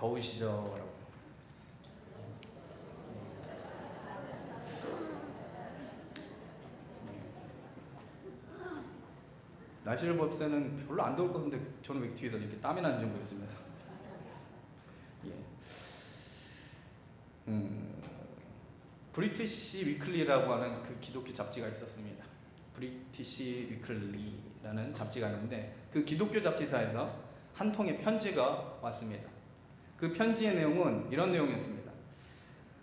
더우시죠? 날씨를 볼 때는 별로 안 더울 것 같은데 저는 왜 뒤에서 이렇게 땀이 나는지 모르겠습니다. 예. 음, 브리티시 위클리라고 하는 그 기독교 잡지가 있었습니다. 브리티시 위클리라는 잡지가 있는데 그 기독교 잡지사에서 한 통의 편지가 왔습니다. 그 편지의 내용은 이런 내용이었습니다.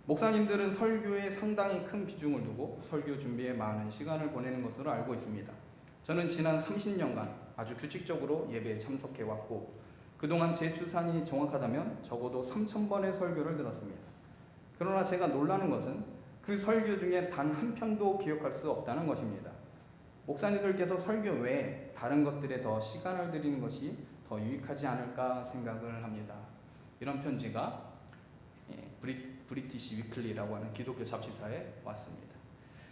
목사님들은 설교에 상당히 큰 비중을 두고 설교 준비에 많은 시간을 보내는 것으로 알고 있습니다. 저는 지난 30년간 아주 규칙적으로 예배에 참석해 왔고 그동안 제 추산이 정확하다면 적어도 3,000번의 설교를 들었습니다. 그러나 제가 놀라는 것은 그 설교 중에 단 한 편도 기억할 수 없다는 것입니다. 목사님들께서 설교 외에 다른 것들에 더 시간을 들이는 것이 더 유익하지 않을까 생각을 합니다. 이런 편지가 예, 브리, 브리티시 위클리라고 하는 기독교 잡지사에 왔습니다.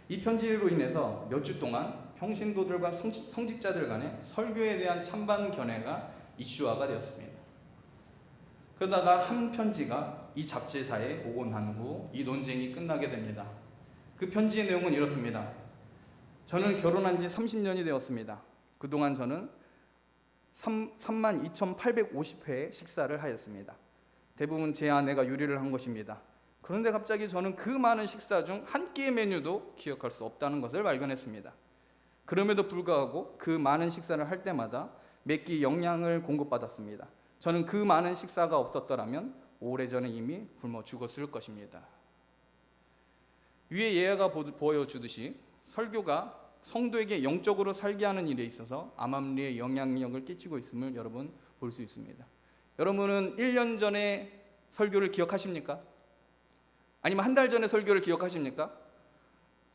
이 편지로 인해서 몇 주 동안 평신도들과 성직, 성직자들 간의 설교에 대한 찬반 견해가 이슈화가 되었습니다. 그러다가 한 편지가 이 잡지사에 오고 난 후 이 논쟁이 끝나게 됩니다. 그 편지의 내용은 이렇습니다. 저는 결혼한 지 30년이 되었습니다. 그동안 저는 3, 32,850회의 식사를 하였습니다. 대부분 제 아내가 요리를 한 것입니다. 그런데 갑자기 저는 그 많은 식사 중 한 끼의 메뉴도 기억할 수 없다는 것을 발견했습니다. 그럼에도 불구하고 그 많은 식사를 할 때마다 몇 끼 영양을 공급받았습니다. 저는 그 많은 식사가 없었더라면 오래전에 이미 굶어 죽었을 것입니다. 위에 예화가 보여주듯이 설교가 성도에게 영적으로 살게 하는 일에 있어서 암암리에 영향력을 끼치고 있음을 여러분 볼 수 있습니다. 여러분은 1년 전에 설교를 기억하십니까? 아니면 한 달 전에 설교를 기억하십니까?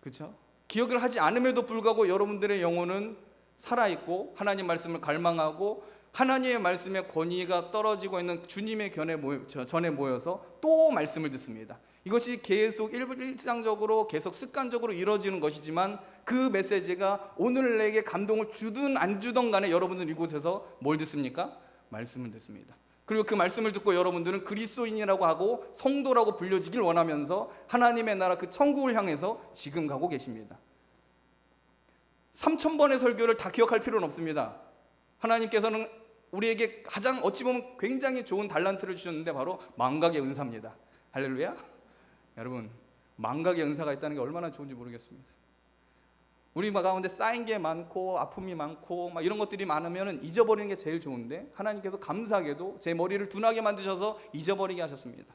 그렇죠? 기억을 하지 않음에도 불구하고 여러분들의 영혼은 살아 있고 하나님 말씀을 갈망하고 하나님의 말씀의 권위가 떨어지고 있는 주님의 견에 모여, 전에 모여서 또 말씀을 듣습니다. 이것이 계속 일상적으로 계속 습관적으로 이루어지는 것이지만 그 메시지가 오늘 내게 감동을 주든 안 주든 간에 여러분들은 이곳에서 뭘 듣습니까? 말씀을 듣습니다. 그리고 그 말씀을 듣고 여러분들은 그리스도인이라고 하고 성도라고 불려지길 원하면서 하나님의 나라 그 천국을 향해서 지금 가고 계십니다. 3천 번의 설교를 다 기억할 필요는 없습니다. 하나님께서는 우리에게 가장 어찌 보면 굉장히 좋은 달란트를 주셨는데 바로 망각의 은사입니다. 할렐루야. 여러분, 망각의 은사가 있다는 게 얼마나 좋은지 모르겠습니다. 우리 가운데 쌓인 게 많고 아픔이 많고 막 이런 것들이 많으면 잊어버리는 게 제일 좋은데 하나님께서 감사하게도 제 머리를 둔하게 만드셔서 잊어버리게 하셨습니다.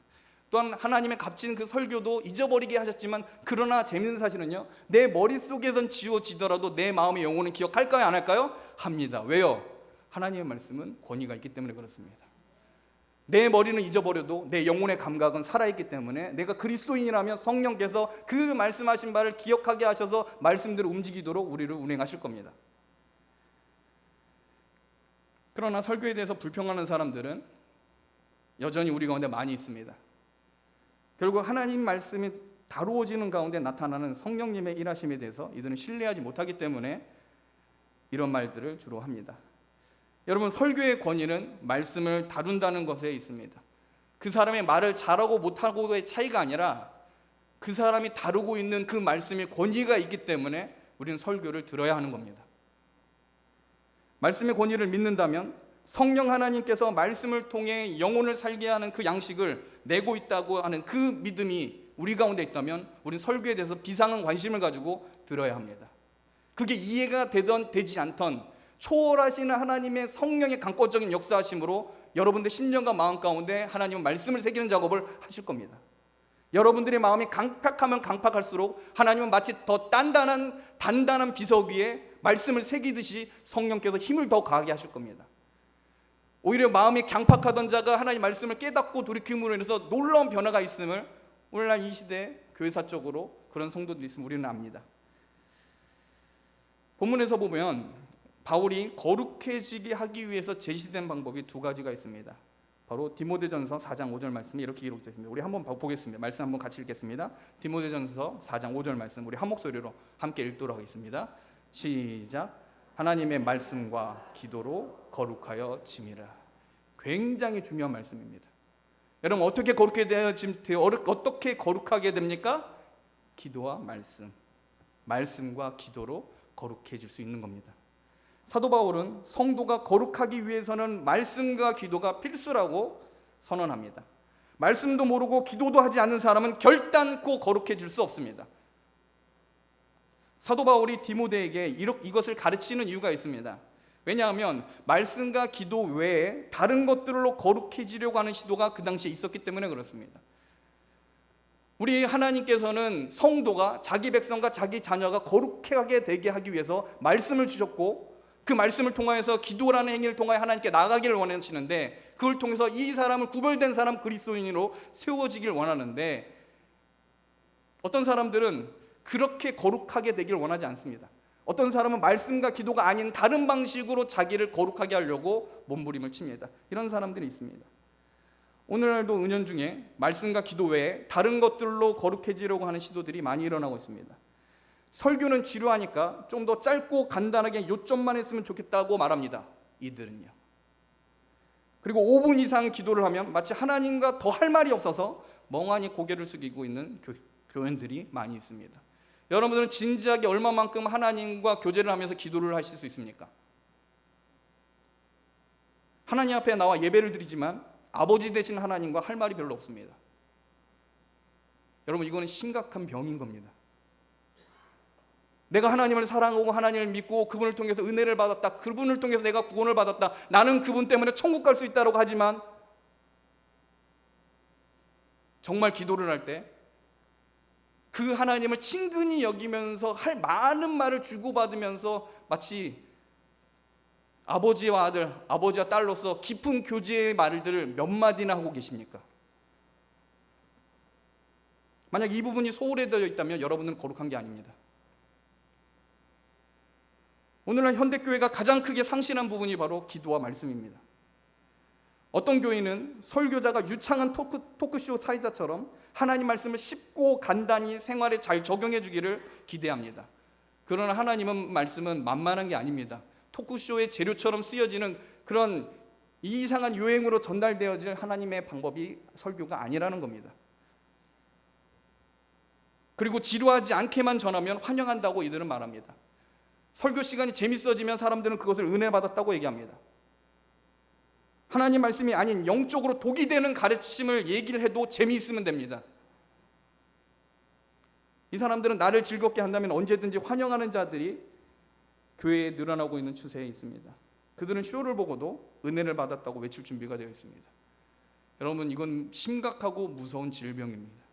또한 하나님의 값진 그 설교도 잊어버리게 하셨지만 그러나 재밌는 사실은요 내 머릿속에선 지워지더라도 내 마음의 영혼은 기억할까요 안 할까요? 합니다 왜요? 하나님의 말씀은 권위가 있기 때문에 그렇습니다 내 머리는 잊어버려도 내 영혼의 감각은 살아있기 때문에 내가 그리스도인이라면 성령께서 그 말씀하신 바를 기억하게 하셔서 말씀대로 움직이도록 우리를 운행하실 겁니다. 그러나 설교에 대해서 불평하는 사람들은 여전히 우리 가운데 많이 있습니다. 결국 하나님 말씀이 다루어지는 가운데 나타나는 성령님의 일하심에 대해서 이들은 신뢰하지 못하기 때문에 이런 말들을 주로 합니다. 여러분 설교의 권위는 말씀을 다룬다는 것에 있습니다. 그 사람의 말을 잘하고 못하고의 차이가 아니라 그 사람이 다루고 있는 그 말씀의 권위가 있기 때문에 우리는 설교를 들어야 하는 겁니다. 말씀의 권위를 믿는다면 성령 하나님께서 말씀을 통해 영혼을 살게 하는 그 양식을 내고 있다고 하는 그 믿음이 우리 가운데 있다면 우리는 설교에 대해서 비상한 관심을 가지고 들어야 합니다. 그게 이해가 되던 되지 않던 초월하시는 하나님의 성령의 강권적인 역사하심으로 여러분들 심령과 마음 가운데 하나님은 말씀을 새기는 작업을 하실 겁니다. 여러분들의 마음이 강팍하면 강팍할수록 하나님은 마치 더 단단한 단단한 비석 위에 말씀을 새기듯이 성령께서 힘을 더 가하게 하실 겁니다. 오히려 마음이 강팍하던 자가 하나님 말씀을 깨닫고 돌이킴으로 인해서 놀라운 변화가 있음을 오늘날 이 시대 교회사적으로 그런 성도들이 있으면 우리는 압니다. 본문에서 보면 바울이 거룩해지게 하기 위해서 제시된 방법이 두 가지가 있습니다. 바로 디모데전서 4장 5절 말씀이 이렇게 기록되어 있습니다. 우리 한번 보겠습니다. 말씀 한번 같이 읽겠습니다. 디모데전서 4장 5절 말씀 우리 한 목소리로 함께 읽도록 하겠습니다. 시작. 하나님의 말씀과 기도로 거룩하여 짐이라. 굉장히 중요한 말씀입니다. 여러분 어떻게 거룩해 되어짐 어떻게 거룩하게 됩니까? 기도와 말씀. 말씀과 기도로 거룩해질 수 있는 겁니다. 사도 바울은 성도가 거룩하기 위해서는 말씀과 기도가 필수라고 선언합니다. 말씀도 모르고 기도도 하지 않는 사람은 결단코 거룩해질 수 없습니다. 사도 바울이 디모데에게 이것을 가르치는 이유가 있습니다. 왜냐하면 말씀과 기도 외에 다른 것들로 거룩해지려고 하는 시도가 그 당시에 있었기 때문에 그렇습니다. 우리 하나님께서는 성도가 자기 백성과 자기 자녀가 거룩하게 되게 하기 위해서 말씀을 주셨고 그 말씀을 통하여서 기도라는 행위를 통하여 하나님께 나가기를 원하시는데 그걸 통해서 이 사람을 구별된 사람 그리스도인으로 세워지길 원하는데 어떤 사람들은 그렇게 거룩하게 되길 원하지 않습니다. 어떤 사람은 말씀과 기도가 아닌 다른 방식으로 자기를 거룩하게 하려고 몸부림을 칩니다. 이런 사람들이 있습니다. 오늘날도 은연 중에 말씀과 기도 외에 다른 것들로 거룩해지려고 하는 시도들이 많이 일어나고 있습니다. 설교는 지루하니까 좀 더 짧고 간단하게 요점만 했으면 좋겠다고 말합니다. 이들은요. 그리고 5분 이상 기도를 하면 마치 하나님과 더 할 말이 없어서 멍하니 고개를 숙이고 있는 교, 교인들이 많이 있습니다. 여러분들은 진지하게 얼마만큼 하나님과 교제를 하면서 기도를 하실 수 있습니까? 하나님 앞에 나와 예배를 드리지만 아버지 되신 하나님과 할 말이 별로 없습니다. 여러분 이거는 심각한 병인 겁니다. 내가 하나님을 사랑하고 하나님을 믿고 그분을 통해서 은혜를 받았다. 그분을 통해서 내가 구원을 받았다. 나는 그분 때문에 천국 갈 수 있다고 하지만 정말 기도를 할 때 그 하나님을 친근히 여기면서 할 많은 말을 주고받으면서 마치 아버지와 아들, 아버지와 딸로서 깊은 교제의 말들을 몇 마디나 하고 계십니까? 만약 이 부분이 소홀해져 있다면 여러분은 거룩한 게 아닙니다. 오늘날 현대교회가 가장 크게 상실한 부분이 바로 기도와 말씀입니다. 어떤 교회는 설교자가 유창한 토크, 토크쇼 사회자처럼 하나님 말씀을 쉽고 간단히 생활에 잘 적용해 주기를 기대합니다. 그러나 하나님은 말씀은 만만한 게 아닙니다. 토크쇼의 재료처럼 쓰여지는 그런 이상한 유행으로 전달되어질 하나님의 방법이 설교가 아니라는 겁니다. 그리고 지루하지 않게만 전하면 환영한다고 이들은 말합니다. 설교 시간이 재밌어지면 사람들은 그것을 은혜 받았다고 얘기합니다. 하나님 말씀이 아닌 영적으로 독이 되는 가르침을 얘기를 해도 재미있으면 됩니다. 이 사람들은 나를 즐겁게 한다면 언제든지 환영하는 자들이 교회에 늘어나고 있는 추세에 있습니다. 그들은 쇼를 보고도 은혜를 받았다고 외칠 준비가 되어 있습니다. 여러분 이건 심각하고 무서운 질병입니다.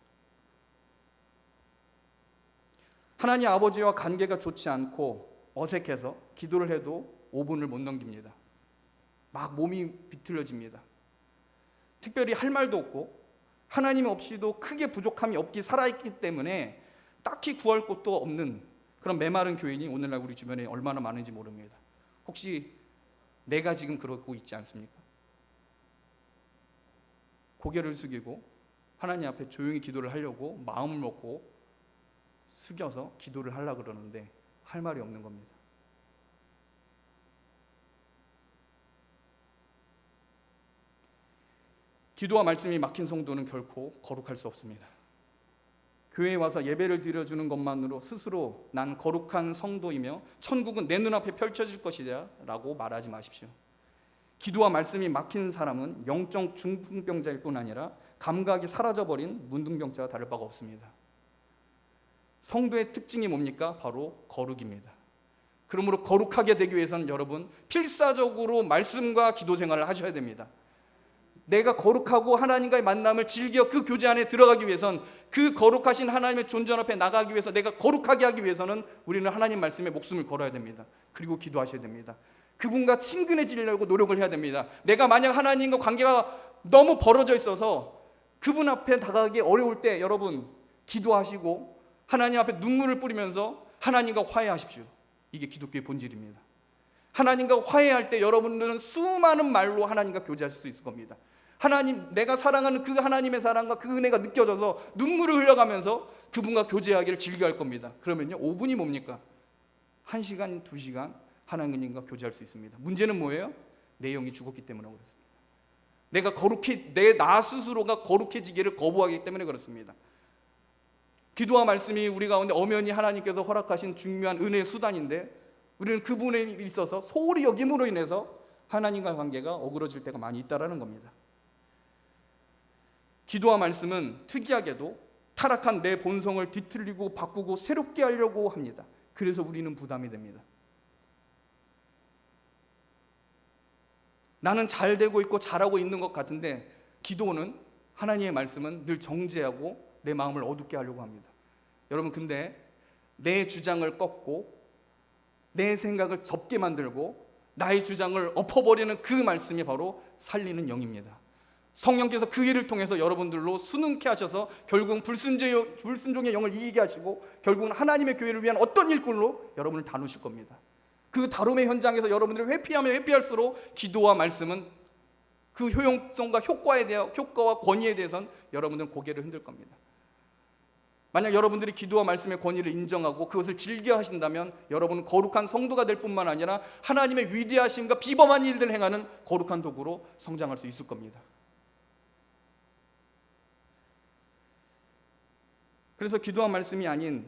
하나님 아버지와 관계가 좋지 않고 어색해서 기도를 해도 5분을 못 넘깁니다. 막 몸이 비틀려집니다. 특별히 할 말도 없고 하나님 없이도 크게 부족함이 없기 살아있기 때문에 딱히 구할 곳도 없는 그런 메마른 교인이 오늘날 우리 주변에 얼마나 많은지 모릅니다. 혹시 내가 지금 그러고 있지 않습니까? 고개를 숙이고 하나님 앞에 조용히 기도를 하려고 마음을 먹고 숙여서 기도를 하려 그러는데 할 말이 없는 겁니다. 기도와 말씀이 막힌 성도는 결코 거룩할 수 없습니다. 교회에 와서 예배를 드려주는 것만으로 스스로 난 거룩한 성도이며 천국은 내 눈앞에 펼쳐질 것이다라고 말하지 마십시오. 기도와 말씀이 막힌 사람은 영적 중풍병자일 뿐 아니라 감각이 사라져버린 문둥병자와 다를 바가 없습니다. 성도의 특징이 뭡니까? 바로 거룩입니다. 그러므로 거룩하게 되기 위해서는 여러분 필사적으로 말씀과 기도 생활을 하셔야 됩니다. 내가 거룩하고 하나님과의 만남을 즐겨 그 교제 안에 들어가기 위해선 그 거룩하신 하나님의 존전 앞에 나가기 위해서 내가 거룩하게 하기 위해서는 우리는 하나님 말씀에 목숨을 걸어야 됩니다. 그리고 기도하셔야 됩니다. 그분과 친근해지려고 노력을 해야 됩니다. 내가 만약 하나님과 관계가 너무 벌어져 있어서 그분 앞에 다가가기 어려울 때 여러분 기도하시고 하나님 앞에 눈물을 뿌리면서 하나님과 화해하십시오. 이게 기독교의 본질입니다. 하나님과 화해할 때 여러분들은 수많은 말로 하나님과 교제할 수 있을 겁니다. 하나님, 내가 사랑하는 그 하나님의 사랑과 그 은혜가 느껴져서 눈물을 흘려가면서 그분과 교제하기를 즐겨할 겁니다. 그러면요, 5분이 뭡니까? 1시간, 2시간 하나님과 교제할 수 있습니다. 문제는 뭐예요? 내 영이 죽었기 때문에 그렇습니다. 내가 거룩해 내 나 스스로가 거룩해지기를 거부하기 때문에 그렇습니다. 기도와 말씀이 우리 가운데 엄연히 하나님께서 허락하신 중요한 은혜의 수단인데 우리는 그분에 있어서 소홀히 여김으로 인해서 하나님과 관계가 어그러질 때가 많이 있다라는 겁니다. 기도와 말씀은 특이하게도 타락한 내 본성을 뒤틀리고 바꾸고 새롭게 하려고 합니다. 그래서 우리는 부담이 됩니다. 나는 잘 되고 있고 잘하고 있는 것 같은데 기도는 하나님의 말씀은 늘 정죄하고 내 마음을 어둡게 하려고 합니다. 여러분 근데 내 주장을 꺾고 내 생각을 접게 만들고 나의 주장을 엎어버리는 그 말씀이 바로 살리는 영입니다. 성령께서 그 일을 통해서 여러분들로 수능케 하셔서 결국은 불순종의, 불순종의 영을 이기게 하시고 결국은 하나님의 교회를 위한 어떤 일꾼으로 여러분을 다루실 겁니다. 그 다rum의 현장에서 여러분들이 회피하면 회피할수록 기도와 말씀은 그 효용성과 효과에 대해 효과와 권위에 대해선 여러분들은 고개를 흔들 겁니다. 만약 여러분들이 기도와 말씀의 권위를 인정하고 그것을 즐겨 하신다면 여러분은 거룩한 성도가 될 뿐만 아니라 하나님의 위대하심과 비범한 일들을 행하는 거룩한 도구로 성장할 수 있을 겁니다. 그래서 기도와 말씀이 아닌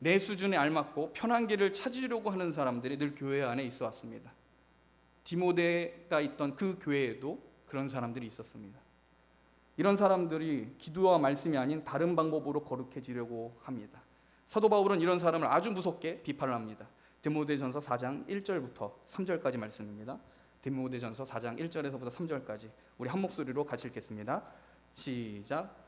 내 수준에 알맞고 편한 길을 찾으려고 하는 사람들이 늘 교회 안에 있어 왔습니다. 디모데가 있던 그 교회에도 그런 사람들이 있었습니다. 이런 사람들이 기도와 말씀이 아닌 다른 방법으로 거룩해지려고 합니다. 사도 바울은 이런 사람을 아주 무섭게 비판을 합니다. 디모데전서 4장 1절부터 3절까지 말씀입니다. 디모데전서 4장 1절에서부터 3절까지 우리 한 목소리로 같이 읽겠습니다. 시작.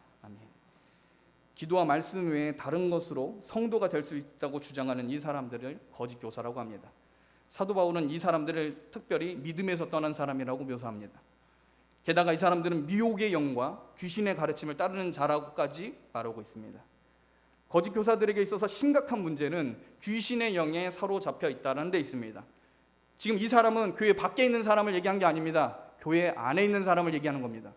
기도와 말씀 외에 다른 것으로 성도가 될 수 있다고 주장하는 이 사람들을 거짓 교사라고 합니다. 사도 바울은 이 사람들을 특별히 믿음에서 떠난 사람이라고 묘사합니다. 게다가 이 사람들은 미혹의 영과 귀신의 가르침을 따르는 자라고까지 말하고 있습니다. 거짓 교사들에게 있어서 심각한 문제는 귀신의 영에 사로잡혀 있다는 데 있습니다. 지금 이 사람은 교회 밖에 있는 사람을 얘기한 게 아닙니다. 교회 안에 있는 사람을 얘기하는 겁니다.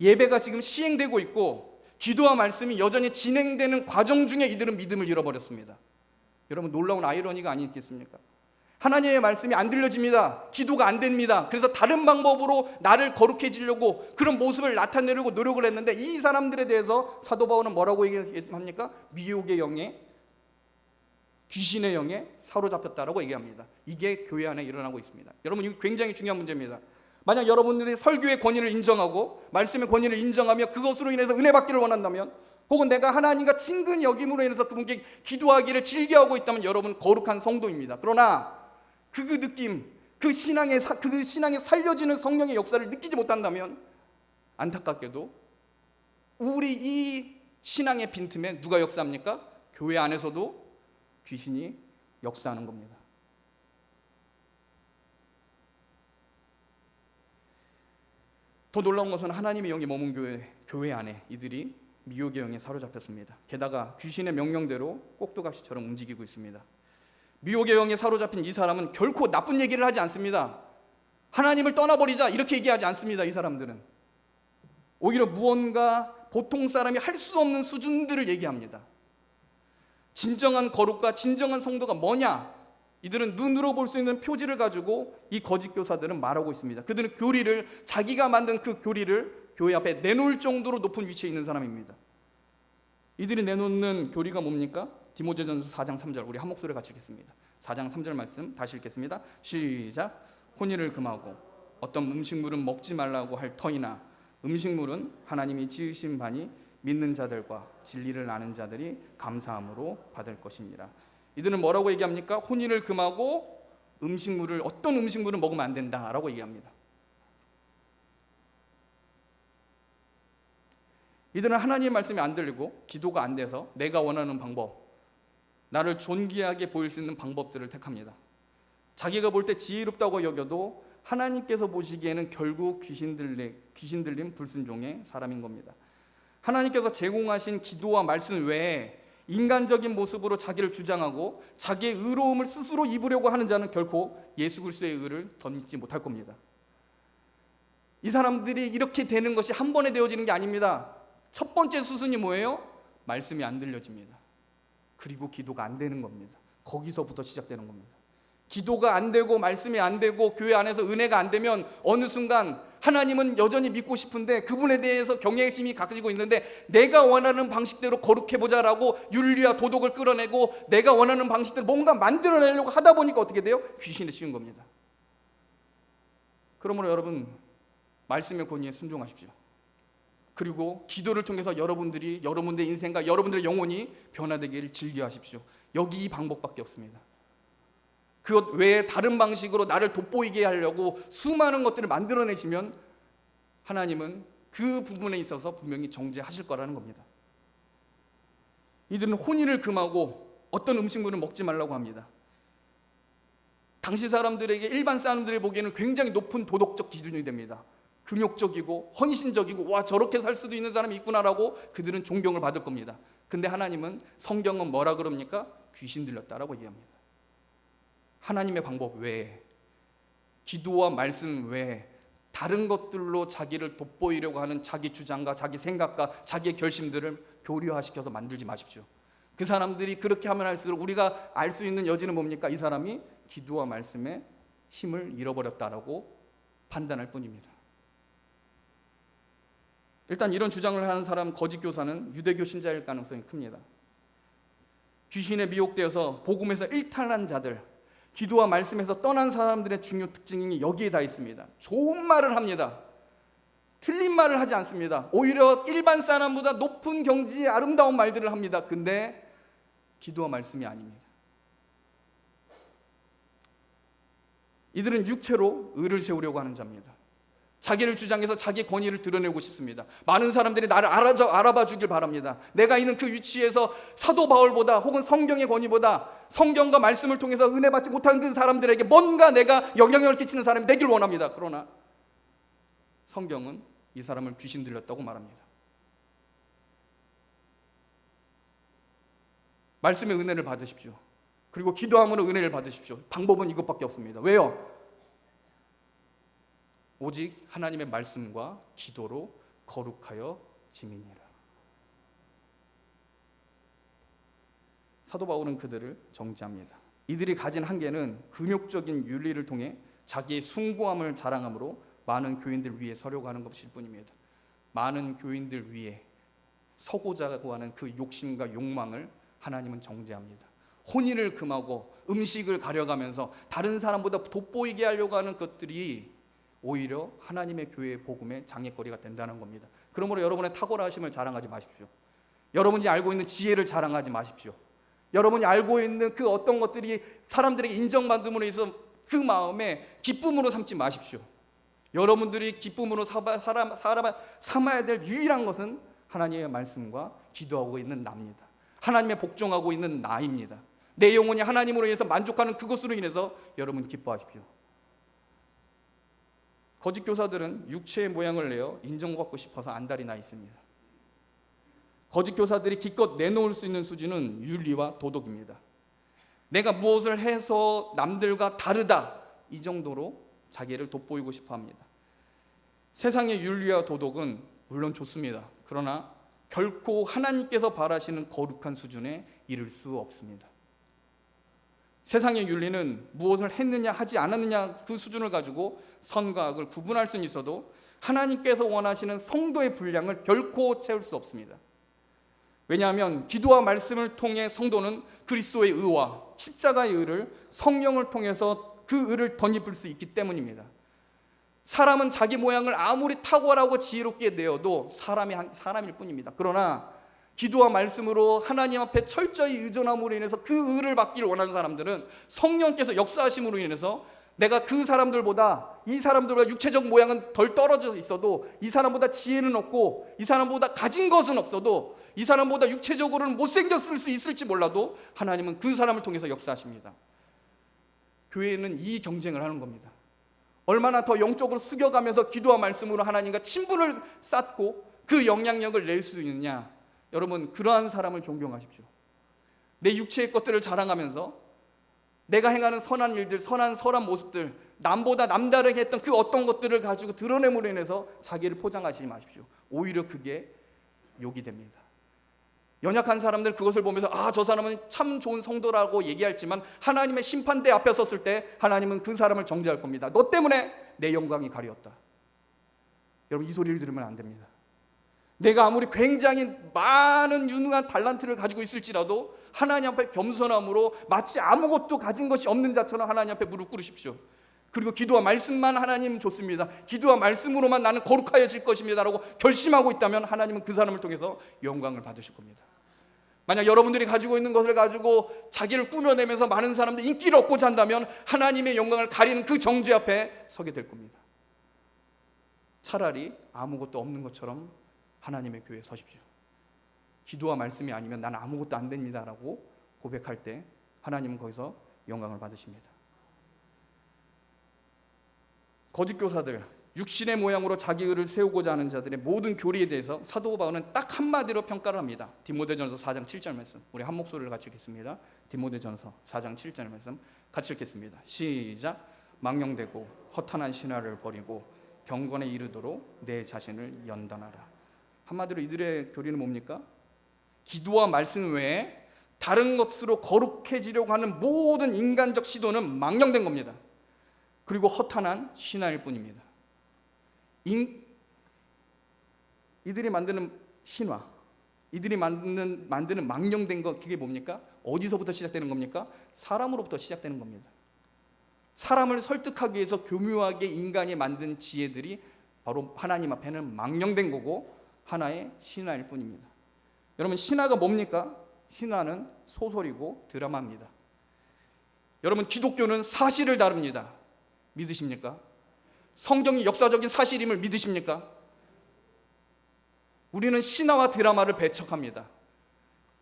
예배가 지금 시행되고 있고 기도와 말씀이 여전히 진행되는 과정 중에 이들은 믿음을 잃어버렸습니다. 여러분 놀라운 아이러니가 아니겠습니까? 하나님의 말씀이 안 들려집니다. 기도가 안 됩니다. 그래서 다른 방법으로 나를 거룩해지려고 그런 모습을 나타내려고 노력을 했는데 이 사람들에 대해서 사도 바울은 뭐라고 얘기합니까? 미혹의 영에 귀신의 영에 사로잡혔다라고 얘기합니다. 이게 교회 안에 일어나고 있습니다. 여러분 이거 굉장히 중요한 문제입니다. 만약 여러분들이 설교의 권위를 인정하고 말씀의 권위를 인정하며 그것으로 인해서 은혜 받기를 원한다면 혹은 내가 하나님과 친근 여김으로 인해서 그분께 기도하기를 즐겨하고 있다면 여러분 거룩한 성도입니다. 그러나 그 느낌, 그 신앙의 그 신앙에 살려지는 성령의 역사를 느끼지 못한다면 안타깝게도 우리 이 신앙의 빈틈에 누가 역사합니까? 교회 안에서도 귀신이 역사하는 겁니다. 더 놀라운 것은 하나님의 영이 머문 교회, 교회 안에 이들이 미혹의 영에 사로잡혔습니다. 게다가 귀신의 명령대로 꼭두각시처럼 움직이고 있습니다. 미혹의 영에 사로잡힌 이 사람은 결코 나쁜 얘기를 하지 않습니다. 하나님을 떠나버리자 이렇게 얘기하지 않습니다. 이 사람들은 오히려 무언가 보통 사람이 할 수 없는 수준들을 얘기합니다. 진정한 거룩과 진정한 성도가 뭐냐? 이들은 눈으로 볼 수 있는 표지를 가지고 이 거짓 교사들은 말하고 있습니다. 그들은 교리를 자기가 만든 그 교리를 교회 앞에 내놓을 정도로 높은 위치에 있는 사람입니다. 이들이 내놓는 교리가 뭡니까? 디모데전서 4장 3절 우리 한 목소리 같이 읽겠습니다. 4장 3절 말씀 다시 읽겠습니다. 시작. 혼인을 금하고 어떤 음식물은 먹지 말라고 할 터이나 음식물은 하나님이 지으신 바니 믿는 자들과 진리를 아는 자들이 감사함으로 받을 것이니라. 이들은 뭐라고 얘기합니까? 혼인을 금하고 음식물을 어떤 음식물을 먹으면 안 된다라고 얘기합니다. 이들은 하나님의 말씀이 안 들리고 기도가 안 돼서 내가 원하는 방법, 나를 존귀하게 보일 수 있는 방법들을 택합니다. 자기가 볼 때 지혜롭다고 여겨도 하나님께서 보시기에는 결국 귀신 들린, 귀신 들린 불순종의 사람인 겁니다. 하나님께서 제공하신 기도와 말씀 외에 인간적인 모습으로 자기를 주장하고 자기의 의로움을 스스로 입으려고 하는 자는 결코 예수 그리스도의 의를 덧입지 못할 겁니다. 이 사람들이 이렇게 되는 것이 한 번에 되어지는 게 아닙니다. 첫 번째 수순이 뭐예요? 말씀이 안 들려집니다. 그리고 기도가 안 되는 겁니다. 거기서부터 시작되는 겁니다. 기도가 안 되고 말씀이 안 되고 교회 안에서 은혜가 안 되면 어느 순간 하나님은 여전히 믿고 싶은데 그분에 대해서 경외심이 가지고 있는데 내가 원하는 방식대로 거룩해 보자라고 윤리와 도덕을 끌어내고 내가 원하는 방식대로 뭔가 만들어내려고 하다 보니까 어떻게 돼요? 귀신에 씌운 겁니다. 그러므로 여러분 말씀의 권위에 순종하십시오. 그리고 기도를 통해서 여러분들이 여러분들의 인생과 여러분들의 영혼이 변화되기를 즐겨하십시오. 여기 이 방법밖에 없습니다. 그것 외에 다른 방식으로 나를 돋보이게 하려고 수많은 것들을 만들어내시면 하나님은 그 부분에 있어서 분명히 정죄하실 거라는 겁니다. 이들은 혼인을 금하고 어떤 음식물을 먹지 말라고 합니다. 당시 사람들에게 일반 사람들이 보기에는 굉장히 높은 도덕적 기준이 됩니다. 금욕적이고 헌신적이고 와 저렇게 살 수도 있는 사람이 있구나라고 그들은 존경을 받을 겁니다. 근데 하나님은 성경은 뭐라 그럽니까? 귀신 들렸다라고 얘기합니다. 하나님의 방법 외에 기도와 말씀 외에 다른 것들로 자기를 돋보이려고 하는 자기 주장과 자기 생각과 자기의 결심들을 교류화시켜서 만들지 마십시오. 그 사람들이 그렇게 하면 할수록 우리가 알 수 있는 여지는 뭡니까? 이 사람이 기도와 말씀에 힘을 잃어버렸다라고 판단할 뿐입니다. 일단 이런 주장을 하는 사람 거짓 교사는 유대교 신자일 가능성이 큽니다. 귀신에 미혹되어서 복음에서 일탈한 자들, 기도와 말씀에서 떠난 사람들의 중요 특징이 여기에 다 있습니다. 좋은 말을 합니다. 틀린 말을 하지 않습니다. 오히려 일반 사람보다 높은 경지의 아름다운 말들을 합니다. 근데 기도와 말씀이 아닙니다. 이들은 육체로 의를 세우려고 하는 자입니다. 자기를 주장해서 자기 권위를 드러내고 싶습니다. 많은 사람들이 나를 알아줘, 알아봐 주길 바랍니다. 내가 있는 그 위치에서 사도 바울보다 혹은 성경의 권위보다 성경과 말씀을 통해서 은혜 받지 못한 그 사람들에게 뭔가 내가 영향력을 끼치는 사람이 되길 원합니다. 그러나 성경은 이 사람을 귀신 들렸다고 말합니다. 말씀의 은혜를 받으십시오. 그리고 기도함으로 은혜를 받으십시오. 방법은 이것밖에 없습니다. 왜요? 오직 하나님의 말씀과 기도로 거룩하여 지민이라. 사도 바울은 그들을 정지합니다. 이들이 가진 한계는 금욕적인 윤리를 통해 자기의 숭고함을 자랑함으로 많은 교인들 위에 서려고 하는 것일 뿐입니다. 많은 교인들 위에 서고자 하는 그 욕심과 욕망을 하나님은 정죄합니다. 혼인을 금하고 음식을 가려가면서 다른 사람보다 돋보이게 하려고 하는 것들이 오히려 하나님의 교회의 복음의 장애거리가 된다는 겁니다. 그러므로 여러분의 탁월하심을 자랑하지 마십시오. 여러분이 알고 있는 지혜를 자랑하지 마십시오. 여러분이 알고 있는 그 어떤 것들이 사람들에게 인정받음으로 해서 그 마음에 기쁨으로 삼지 마십시오. 여러분들이 기쁨으로 삼아, 살아, 살아, 삼아야 될 유일한 것은 하나님의 말씀과 기도하고 있는 나입니다. 하나님의 복종하고 있는 나입니다. 내 영혼이 하나님으로 인해서 만족하는 그것으로 인해서 여러분 기뻐하십시오. 거짓 교사들은 육체의 모양을 내어 인정받고 싶어서 안달이 나 있습니다. 거짓 교사들이 기껏 내놓을 수 있는 수준은 윤리와 도덕입니다. 내가 무엇을 해서 남들과 다르다 이 정도로 자기를 돋보이고 싶어 합니다. 세상의 윤리와 도덕은 물론 좋습니다. 그러나 결코 하나님께서 바라시는 거룩한 수준에 이를 수 없습니다. 세상의 윤리는 무엇을 했느냐 하지 않았느냐 그 수준을 가지고 선과 악을 구분할 수는 있어도 하나님께서 원하시는 성도의 분량을 결코 채울 수 없습니다. 왜냐하면 기도와 말씀을 통해 성도는 그리스도의 의와 십자가의 의를 성령을 통해서 그 의를 덧입을 수 있기 때문입니다. 사람은 자기 모양을 아무리 탁월하고 지혜롭게 내어도 사람이 사람일 뿐입니다. 그러나 기도와 말씀으로 하나님 앞에 철저히 의존함으로 인해서 그 의를 받기를 원하는 사람들은 성령께서 역사하심으로 인해서 내가 그 사람들보다 이 사람들보다 육체적 모양은 덜 떨어져 있어도 이 사람보다 지혜는 없고 이 사람보다 가진 것은 없어도 이 사람보다 육체적으로는 못생겼을 수 있을지 몰라도 하나님은 그 사람을 통해서 역사하십니다. 교회는 이 경쟁을 하는 겁니다. 얼마나 더 영적으로 숙여가면서 기도와 말씀으로 하나님과 친분을 쌓고 그 영향력을 낼 수 있느냐? 여러분 그러한 사람을 존경하십시오. 내 육체의 것들을 자랑하면서 내가 행하는 선한 일들, 선한 선한 모습들, 남보다 남다르게 했던 그 어떤 것들을 가지고 드러냄으로 인해서 자기를 포장하시지 마십시오. 오히려 그게 욕이 됩니다. 연약한 사람들 그것을 보면서 아 저 사람은 참 좋은 성도라고 얘기할지만 하나님의 심판대 앞에 섰을 때 하나님은 그 사람을 정죄할 겁니다. 너 때문에 내 영광이 가리었다. 여러분 이 소리를 들으면 안 됩니다. 내가 아무리 굉장히 많은 유능한 달란트를 가지고 있을지라도 하나님 앞에 겸손함으로 마치 아무것도 가진 것이 없는 자처럼 하나님 앞에 무릎 꿇으십시오. 그리고 기도와 말씀만 하나님 좋습니다. 기도와 말씀으로만 나는 거룩하여질 것입니다라고 결심하고 있다면 하나님은 그 사람을 통해서 영광을 받으실 겁니다. 만약 여러분들이 가지고 있는 것을 가지고 자기를 꾸며내면서 많은 사람들 인기를 얻고자 한다면 하나님의 영광을 가리는 그 정죄 앞에 서게 될 겁니다. 차라리 아무것도 없는 것처럼 하나님의 교회에 서십시오. 기도와 말씀이 아니면 난 아무것도 안 됩니다라고 고백할 때 하나님은 거기서 영광을 받으십니다. 거짓 교사들, 육신의 모양으로 자기 의를 세우고자 하는 자들의 모든 교리에 대해서 사도 바울은 딱 한마디로 평가를 합니다. 디모데전서 4장 7절 말씀. 우리 한 목소리를 같이 읽겠습니다. 디모데전서 4장 7절 말씀 같이 읽겠습니다. 시작. 망령되고 허탄한 신화를 버리고 경건에 이르도록 내 자신을 연단하라. 한마디로 이들의 교리는 뭡니까? 기도와 말씀 외에 다른 것으로 거룩해지려고 하는 모든 인간적 시도는 망령된 겁니다. 그리고 허탄한 신화일 뿐입니다. 인, 이들이 만드는 신화, 이들이 만드는 만드는 망령된 것 그게 뭡니까? 어디서부터 시작되는 겁니까? 사람으로부터 시작되는 겁니다. 사람을 설득하기 위해서 교묘하게 인간이 만든 지혜들이 바로 하나님 앞에는 망령된 거고 하나의 신화일 뿐입니다. 여러분 신화가 뭡니까? 신화는 소설이고 드라마입니다. 여러분 기독교는 사실을 다룹니다. 믿으십니까? 성경이 역사적인 사실임을 믿으십니까? 우리는 신화와 드라마를 배척합니다.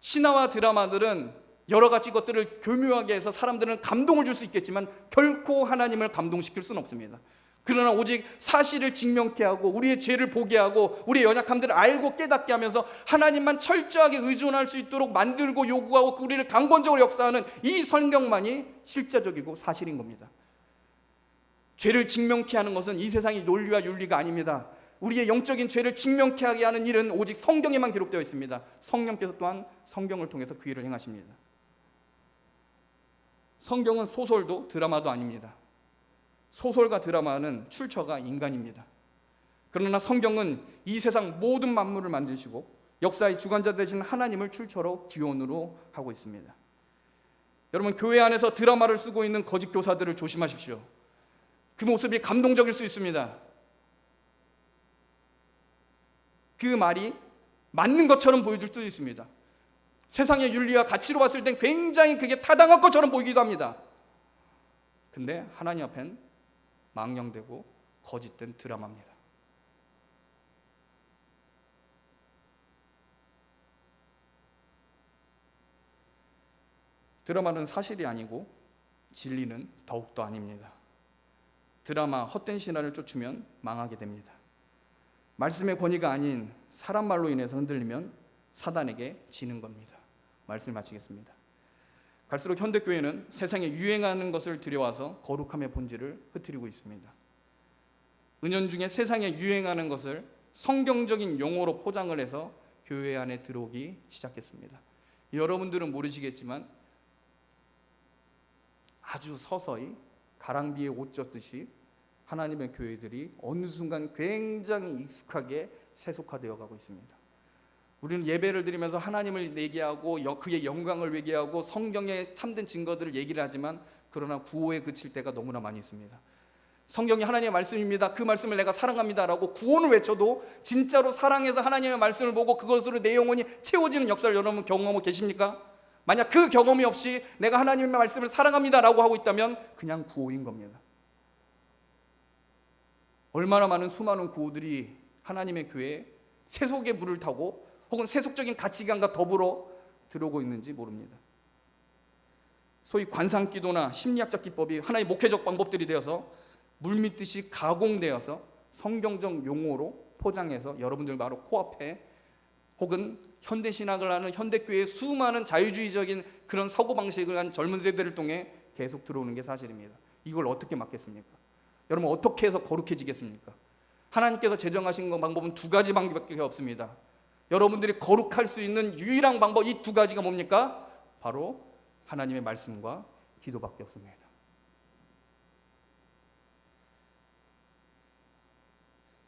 신화와 드라마들은 여러 가지 것들을 교묘하게 해서 사람들은 감동을 줄 수 있겠지만 결코 하나님을 감동시킬 수는 없습니다. 그러나 오직 사실을 증명케 하고 우리의 죄를 보게 하고 우리의 연약함들을 알고 깨닫게 하면서 하나님만 철저하게 의존할 수 있도록 만들고 요구하고 우리를 강권적으로 역사하는 이 성경만이 실제적이고 사실인 겁니다. 죄를 증명케 하는 것은 이 세상의 논리와 윤리가 아닙니다. 우리의 영적인 죄를 증명케 하게 하는 일은 오직 성경에만 기록되어 있습니다. 성령께서 또한 성경을 통해서 그 일을 행하십니다. 성경은 소설도 드라마도 아닙니다. 소설과 드라마는 출처가 인간입니다. 그러나 성경은 이 세상 모든 만물을 만드시고 역사의 주관자 되신 하나님을 출처로 기원으로 하고 있습니다. 여러분 교회 안에서 드라마를 쓰고 있는 거짓 교사들을 조심하십시오. 그 모습이 감동적일 수 있습니다. 그 말이 맞는 것처럼 보여줄 수도 있습니다. 세상의 윤리와 가치로 봤을 땐 굉장히 그게 타당한 것처럼 보이기도 합니다. 근데 하나님 앞엔 망령되고 거짓된 드라마입니다. 드라마는 사실이 아니고 진리는 더욱더 아닙니다. 드라마 헛된 신화를 쫓으면 망하게 됩니다. 말씀의 권위가 아닌 사람 말로 인해서 흔들리면 사단에게 지는 겁니다. 말씀 마치겠습니다. 갈수록 현대 교회는 세상에 유행하는 것을 들여와서 거룩함의 본질을 흐트리고 있습니다. 은연 중에 세상에 유행하는 것을 성경적인 용어로 포장을 해서 교회 안에 들어오기 시작했습니다. 여러분들은 모르시겠지만 아주 서서히 가랑비에 옷 젖듯이 하나님의 교회들이 어느 순간 굉장히 익숙하게 세속화되어 가고 있습니다. 우리는 예배를 드리면서 하나님을 얘기하고 그의 영광을 얘기하고 성경의 참된 증거들을 얘기를 하지만 그러나 구호에 그칠 때가 너무나 많이 있습니다. 성경이 하나님의 말씀입니다. 그 말씀을 내가 사랑합니다라고 구원을 외쳐도 진짜로 사랑해서 하나님의 말씀을 보고 그것으로 내 영혼이 채워지는 역사를 여러분 경험하고 계십니까? 만약 그 경험이 없이 내가 하나님의 말씀을 사랑합니다라고 하고 있다면 그냥 구호인 겁니다. 얼마나 많은 수많은 구호들이 하나님의 교회에 세속의 물을 타고 혹은 세속적인 가치관과 더불어 들어오고 있는지 모릅니다. 소위 관상 기도나 심리학적 기법이 하나의 목회적 방법들이 되어서 물밑듯이 가공되어서 성경적 용어로 포장해서 여러분들 바로 코앞에 혹은 현대 신학을 하는 현대 교회의 수많은 자유주의적인 그런 사고 방식을 한 젊은 세대를 통해 계속 들어오는 게 사실입니다. 이걸 어떻게 막겠습니까? 여러분 어떻게 해서 거룩해지겠습니까? 하나님께서 제정하신 건 방법은 두 가지 방법밖에 없습니다. 여러분들이 거룩할 수 있는 유일한 방법 이 두 가지가 뭡니까? 바로 하나님의 말씀과 기도밖에 없습니다.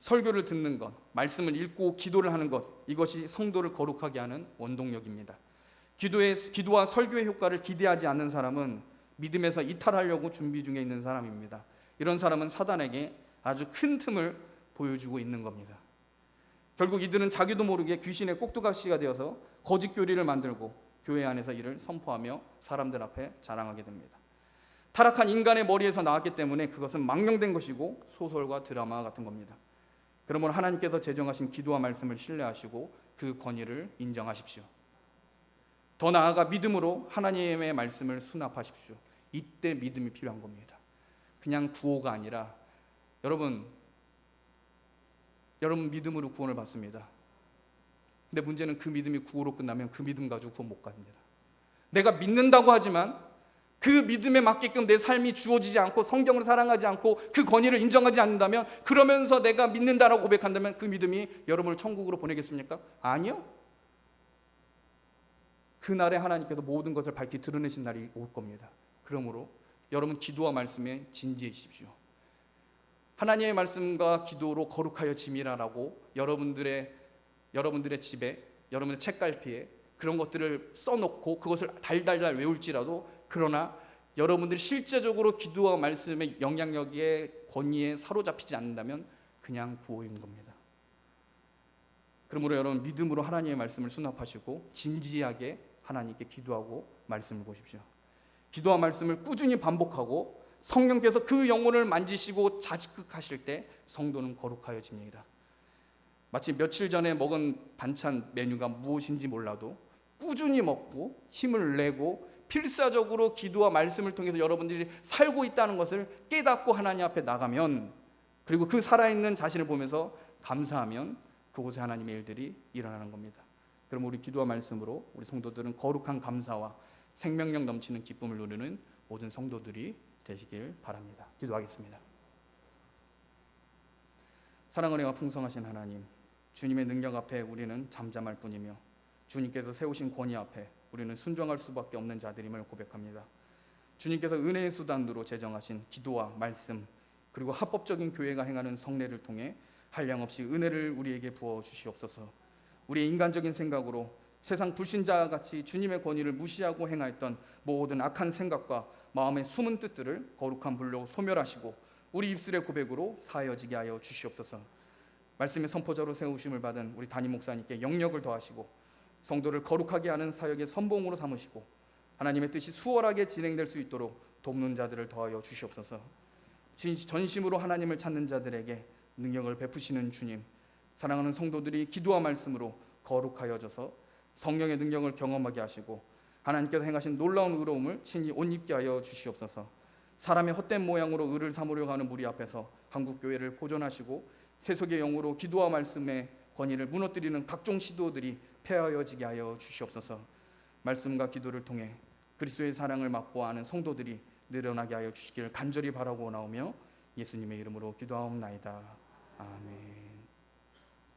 설교를 듣는 것, 말씀을 읽고 기도를 하는 것, 이것이 성도를 거룩하게 하는 원동력입니다. 기도의 기도와 설교의 효과를 기대하지 않는 사람은 믿음에서 이탈하려고 준비 중에 있는 사람입니다. 이런 사람은 사단에게 아주 큰 틈을 보여주고 있는 겁니다. 결국 이들은 자기도 모르게 귀신의 꼭두각시가 되어서 거짓 교리를 만들고 교회 안에서 이를 선포하며 사람들 앞에 자랑하게 됩니다. 타락한 인간의 머리에서 나왔기 때문에 그것은 망령된 것이고 소설과 드라마 같은 겁니다. 그러므로 하나님께서 제정하신 기도와 말씀을 신뢰하시고 그 권위를 인정하십시오. 더 나아가 믿음으로 하나님의 말씀을 수납하십시오. 이때 믿음이 필요한 겁니다. 그냥 구호가 아니라 여러분 여러분 믿음으로 구원을 받습니다. 근데 문제는 그 믿음이 구호로 끝나면 그 믿음 가지고 구원 못 갑니다. 내가 믿는다고 하지만 그 믿음에 맞게끔 내 삶이 주어지지 않고 성경을 사랑하지 않고 그 권위를 인정하지 않는다면 그러면서 내가 믿는다라고 고백한다면 그 믿음이 여러분을 천국으로 보내겠습니까? 아니요. 그날에 하나님께서 모든 것을 밝히 드러내신 날이 올 겁니다. 그러므로 여러분 기도와 말씀에 진지해지십시오. 하나님의 말씀과 기도로 거룩하여 짐이라라고 여러분들의 여러분들의 집에 여러분의 책갈피에 그런 것들을 써놓고 그것을 달달달 외울지라도 그러나 여러분들이 실제적으로 기도와 말씀의 영향력에 권위에 사로잡히지 않는다면 그냥 구호인 겁니다. 그러므로 여러분 믿음으로 하나님의 말씀을 수납하시고 진지하게 하나님께 기도하고 말씀을 보십시오. 기도와 말씀을 꾸준히 반복하고 성령께서 그 영혼을 만지시고 자직하실 때 성도는 거룩하여집니다. 마치 며칠 전에 먹은 반찬 메뉴가 무엇인지 몰라도 꾸준히 먹고 힘을 내고 필사적으로 기도와 말씀을 통해서 여러분들이 살고 있다는 것을 깨닫고 하나님 앞에 나가면 그리고 그 살아있는 자신을 보면서 감사하면 그곳에 하나님의 일들이 일어나는 겁니다. 그럼 우리 기도와 말씀으로 우리 성도들은 거룩한 감사와 생명력 넘치는 기쁨을 누리는 모든 성도들이 되시길 바랍니다. 기도하겠습니다. 사랑을 해와 풍성하신 하나님, 주님의 능력 앞에 우리는 잠잠할 뿐이며 주님께서 세우신 권위 앞에 우리는 순종할 수밖에 없는 자들임을 고백합니다. 주님께서 은혜의 수단으로 제정하신 기도와 말씀 그리고 합법적인 교회가 행하는 성례를 통해 한량없이 은혜를 우리에게 부어 주시옵소서. 우리의 인간적인 생각으로 세상 불신자 같이 주님의 권위를 무시하고 행하였던 모든 악한 생각과 마음의 숨은 뜻들을 거룩한 불로 소멸하시고 우리 입술의 고백으로 사여지게 하여 주시옵소서. 말씀의 선포자로 세우심을 받은 우리 담임 목사님께 영력을 더하시고 성도를 거룩하게 하는 사역의 선봉으로 삼으시고 하나님의 뜻이 수월하게 진행될 수 있도록 돕는 자들을 더하여 주시옵소서. 진- 전심으로 하나님을 찾는 자들에게 능력을 베푸시는 주님, 사랑하는 성도들이 기도와 말씀으로 거룩하여져서 성령의 능력을 경험하게 하시고 하나님께서 행하신 놀라운 의로움을 친히 옷 입게 하여 주시옵소서. 사람의 헛된 모양으로 의를 삼으려고 하는 무리 앞에서 한국 교회를 보존하시고 세속의 영으로 기도와 말씀의 권위를 무너뜨리는 각종 시도들이 폐하여지게 하여 주시옵소서. 말씀과 기도를 통해 그리스도의 사랑을 맛보아하는 성도들이 늘어나게 하여 주시기를 간절히 바라고 나오며 예수님의 이름으로 기도하옵나이다. 아멘.